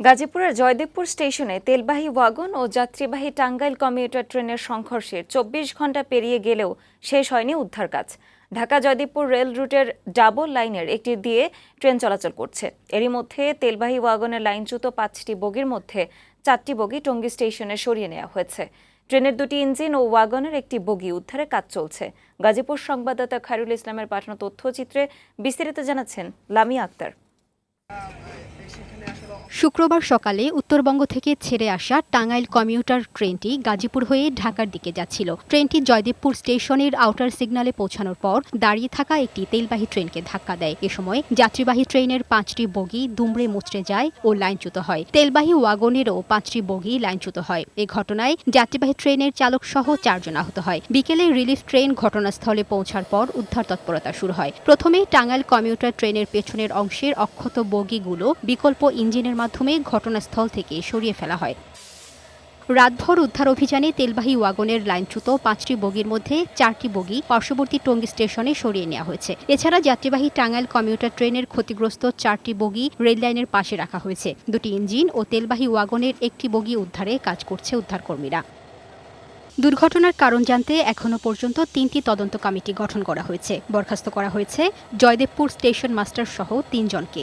গাজীপুরের জয়দেবপুর স্টেশনে তেলবাহী ওয়াগন ও যাত্রীবাহী টাঙ্গাইল কমিউটার ট্রেনের সংঘর্ষে চব্বিশ ঘণ্টা পেরিয়ে গেলেও শেষ হয়নি উদ্ধার কাজ। ঢাকা জয়দেবপুর রেল রুটের ডাবল লাইনের একটি দিয়ে ট্রেন চলাচল করছে। এরই মধ্যে তেলবাহী ওয়াগনের লাইনচ্যুত পাঁচটি বগির মধ্যে চারটি বগি টঙ্গী স্টেশনে সরিয়ে নেওয়া হয়েছে। ট্রেনের দুটি ইঞ্জিন ও ওয়াগনের একটি বগি উদ্ধারে কাজ চলছে। গাজীপুর সংবাদদাতা খায়রুল ইসলামের পাঠানো তথ্যচিত্রে বিস্তারিত জানাচ্ছেন লামিয়া আক্তার। শুক্রবার সকালে উত্তরবঙ্গ থেকে ছেড়ে আসা টাঙ্গাইল কমিউটার ট্রেনটি গাজীপুর হয়ে ঢাকার দিকে যাচ্ছিল। ট্রেনটি জয়দেবপুর স্টেশনের আউটার সিগন্যালে পৌঁছানোর পর দাঁড়িয়ে থাকা একটি তেলবাহী ট্রেনকে ধাক্কা দেয়। এ সময় যাত্রীবাহী ট্রেনের পাঁচটি বগি দুমড়ে মুচড়ে যায় ও লাইনচ্যুত হয়। তেলবাহী ওয়াগনেরও পাঁচটি বগি লাইনচ্যুত হয়। এ ঘটনায় যাত্রীবাহী ট্রেনের চালক সহ চারজন আহত হয়। বিকেলে রিলিফ ট্রেন ঘটনাস্থলে পৌঁছার পর উদ্ধার তৎপরতা শুরু হয়। প্রথমে টাঙ্গাইল কমিউটার ট্রেনের পেছনের অংশের অক্ষত বগিগুলো বিকল্প ইঞ্জিনের মাধ্যমে ঘটনাস্থল থেকে সরিয়ে ফেলা হয়। রাতভর উদ্ধার অভিযানে তেলবাহী ওয়াগনের লাইনচ্যুত পাঁচটি বগির মধ্যে চারটি বগি পার্শ্ববর্তী টঙ্গী স্টেশনে সরিয়ে নেওয়া হয়েছে। এছাড়া যাত্রীবাহী টাঙ্গাইল কমিউটার ট্রেনের ক্ষতিগ্রস্ত চারটি বগি রেল লাইনের পাশে রাখা হয়েছে। দুটি ইঞ্জিন ও তেলবাহী ওয়াগনের একটি বগি উদ্ধারে কাজ করছে উদ্ধারকর্মীরা। দুর্ঘটনার কারণ জানতে এখনও পর্যন্ত তিনটি তদন্ত কমিটি গঠন করা হয়েছে। বরখাস্ত করা হয়েছে জয়দেবপুর স্টেশন মাস্টার সহ তিনজনকে।